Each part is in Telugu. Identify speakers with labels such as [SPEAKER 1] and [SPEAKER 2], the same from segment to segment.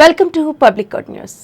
[SPEAKER 1] Welcome to public good news.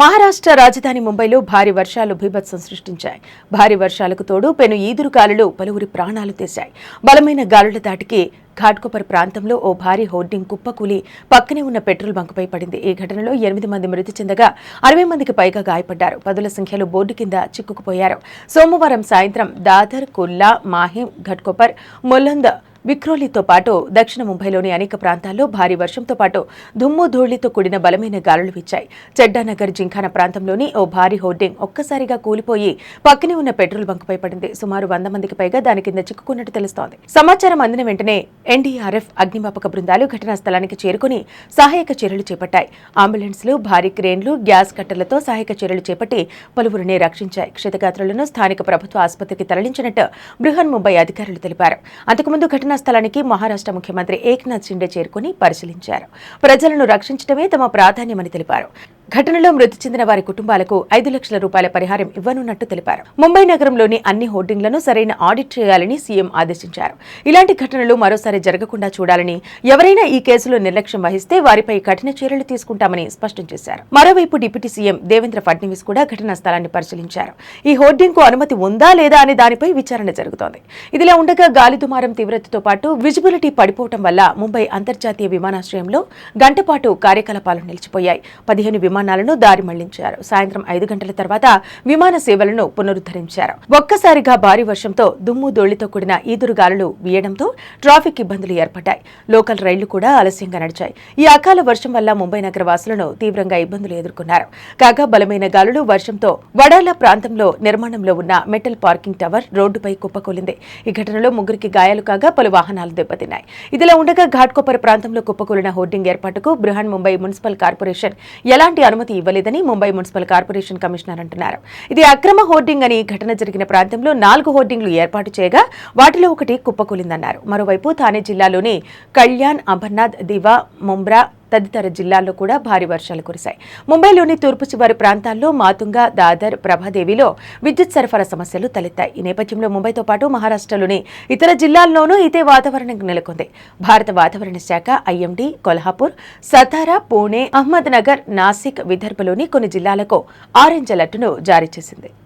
[SPEAKER 1] Maharashtra రాజధాని ముంబైలో భారీ వర్షాలు భీభత్సం సృష్టించాయి. భారీ వర్షాలకు తోడు పెను ఈదురు గాలులు పలువురి ప్రాణాలు తీశాయి. బలమైన గాలుల దాటికి ఘాట్కోపర్ ప్రాంతంలో ఓ భారీ హోర్డింగ్ కుప్పకూలి పక్కనే ఉన్న పెట్రోల్ బంకుపై పడింది. ఈ ఘటనలో ఎనిమిది మంది మృతి చెందగా అరవై మందికి పైగా గాయపడ్డారు. పదుల సంఖ్యలో బోర్డు కింద చిక్కుకుపోయారు. సోమవారం సాయంత్రం దాదర్ కుల్లా మాహిం ఘట్కొపర్ మొల్లంద్ విక్రోలితో పాటు దక్షిణ ముంబైలోని అనేక ప్రాంతాల్లో భారీ వర్షంతో పాటు దుమ్ము ధూళితో కూడిన బలమైన గాలులు వీచాయి. చెడ్డానగర్ జింఖానా ప్రాంతంలోని ఓ భారీ హోర్డింగ్ ఒక్కసారిగా కూలిపోయి పక్కనే ఉన్న పెట్రోల్ బంకుపై పడింది. సుమారు వంద మందికి పైగా దాని కింద చిక్కుకున్నట్టు తెలుస్తోంది. సమాచారం అందిన వెంటనే ఎన్డీఆర్ఎఫ్ అగ్నిమాపక బృందాలు ఘటనా స్థలానికి చేరుకుని సహాయక చర్యలు చేపట్టాయి. అంబులెన్స్లు భారీ క్రేన్లు గ్యాస్ కట్టలతో సహాయక చర్యలు చేపట్టి పలువురిని రక్షించాయి. క్షతగాత్రులను స్థానిక ప్రభుత్వ ఆసుపత్రికి తరలించినట్టు బృహన్ ముంబై అధికారులు తెలిపారు. అంతకుముందు ఘటనా స్థలానికి మహారాష్ట్ర ముఖ్యమంత్రి ఏక్నాథ్ షిండే చేరుకుని పరిశీలించారు. ప్రజలను రక్షించడమే తమ ప్రాధాన్యమని తెలిపారు. ఘటనలో మృతి చెందిన వారి కుటుంబాలకు ఐదు లక్షల రూపాయల పరిహారం ఇవ్వనున్నట్టు తెలిపారు. ముంబై నగరంలోని అన్ని హోర్డింగ్లను సరైన ఆడిట్ చేయాలని సీఎం ఆదేశించారు. ఇలాంటి ఘటనలు మరోసారి జరగకుండా చూడాలని ఎవరైనా ఈ కేసులో నిర్లక్ష్యం వహిస్తే వారిపై కఠిన చర్యలు తీసుకుంటామని స్పష్టం చేశారు. మరోవైపు డిప్యూటీ సీఎం దేవేంద్ర ఫడ్నవీస్ కూడా ఘటనా స్థలాన్ని పరిశీలించారు. ఈ హోర్డింగ్కు అనుమతి ఉందా లేదా అనే దానిపై విచారణ జరుగుతోంది. ఇదిలా ఉండగా గాలి దుమారం తీవ్రతతో పాటు విజిబిలిటీ పడిపోవటం వల్ల ముంబై అంతర్జాతీయ విమానాశ్రయంలో గంటపాటు కార్యకలాపాలు నిలిచిపోయాయి. పదిహేను విమానాలను దారి మళ్ళించారు. సాయంత్రం ఐదు గంటల తర్వాత విమాన సేవలను పునరుద్ధరించారు. ఒక్కసారిగా భారీ వర్షంతో దుమ్ము దొళ్ళితో కూడిన ఈదురు గాలులు వీయడంతో ట్రాఫిక్ ఇబ్బందులు ఏర్పడ్డాయి. లోకల్ రైళ్ళు కూడా ఆలస్యంగా నడిచాయి. ఈ అకాల వర్షం వల్ల ముంబై నగర వాసులను తీవ్రంగా ఇబ్బందులు ఎదుర్కొన్నారు. కాగా బలమైన గాలులు వర్షంతో వడాల ప్రాంతంలో నిర్మాణంలో ఉన్న మెటల్ పార్కింగ్ టవర్ రోడ్డుపై కుప్పకూలింది. ఈ ఘటనలో ముగ్గురికి గాయాలు కాగా పలు వాహనాలు దెబ్బతిన్నాయి. ఇదిలా ఉండగా ఘాట్కోపర్ ప్రాంతంలో కుప్పకూలిన హోర్డింగ్ ఏర్పాటుకు బృహన్ ముంబై మున్సిపల్ కార్పొరేషన్ ఎలాంటి అనుమతి ఇవ్వలేదని ముంబై మున్సిపల్ కార్పొరేషన్ కమిషనర్ అంటున్నారు. ఇది అక్రమ హోర్డింగ్ అని ఘటన జరిగిన ప్రాంతంలో నాలుగు హోర్డింగ్లు ఏర్పాటు చేయగా వాటిలో ఒకటి కుప్పకూలిందన్నారు. మరోవైపు థానే జిల్లాలోని కళ్యాణ్ అమర్నాథ్ దివా ముంబ్రా తదితర జిల్లాల్లో కూడా భారీ వర్షాలు కురిశాయి. ముంబైలోని తూర్పు చివరి ప్రాంతాల్లో మాతుంగా దాదర్ ప్రభాదేవిలో విద్యుత్ సరఫరా సమస్యలు తలెత్తాయి. ఈ నేపథ్యంలో ముంబైతో పాటు మహారాష్ట్రలోని ఇతర జిల్లాల్లోనూ ఇదే వాతావరణం నెలకొంది. భారత వాతావరణ శాఖ ఐఎండి కొల్హాపూర్ సతారా పూణే అహ్మద్ నగర్ నాసిక్ విదర్భలోని కొన్ని జిల్లాలకు ఆరెంజ్ అలర్టును జారీ చేసింది.